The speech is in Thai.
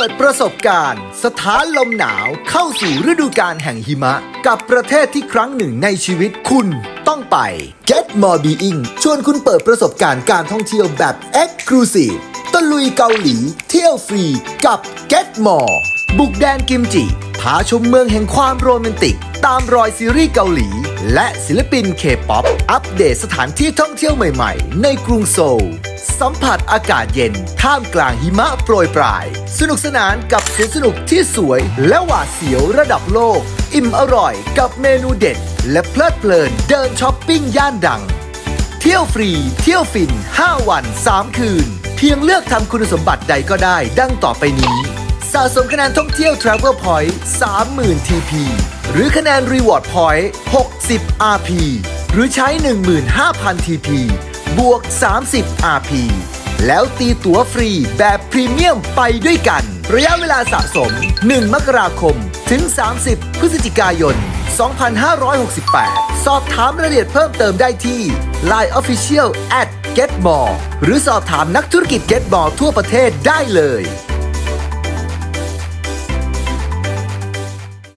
ปิดประสบการณ์ สถานลมหนาวเข้าสู่ฤดูกาลแห่งหิมะ กับประเทศที่ครั้งหนึ่งในชีวิตคุณต้องไป Get More Being ชวนคุณเปิดประสบการณ์การท่องเที่ยวแบบ Exclusive ตะลุยเกาหลี เที่ยวฟรีกับ Get More บุกแดนกิมจิพาชมเมืองแห่งความโรแมนติก ตามรอยซีรีส์เกาหลี และศิลปินเคป๊อปอัปเดตสถานที่ท่องเที่ยวใหม่ๆ ในกรุงโซล สัมผัสอากาศเย็น ท่ามกลางหิมะโปรยปลาย สนุกสนานกับสวนสนุกที่สวย และหวาดเสียวระดับโลก อิ่มอร่อยกับเมนูเด็ด และเพลิดเพลินเดินช้อปปิ้งย่านดัง เที่ยวฟรี เที่ยวฟิน 5 วัน 3 คืน เพียงเลือกทำคุณสมบัติใดก็ได้ ดังต่อไปนี้ สะสมคะแนนท่องเที่ยว Travel Point 30,000 TP หรือคะแนน Reward Point 60 RP หรือใช้ 15,000 TP บวก 30 RP แล้วตีตั๋วฟรีแบบพรีเมียมไปด้วยกัน ระยะเวลาสะสม 1 มกราคม ถึง 30 พฤศจิกายน 2568 สอบถามรายละเอียดเพิ่มเติมได้ที่ Line Official at getmore หรือสอบถามนักธุรกิจ Getmore ทั่วประเทศได้เลย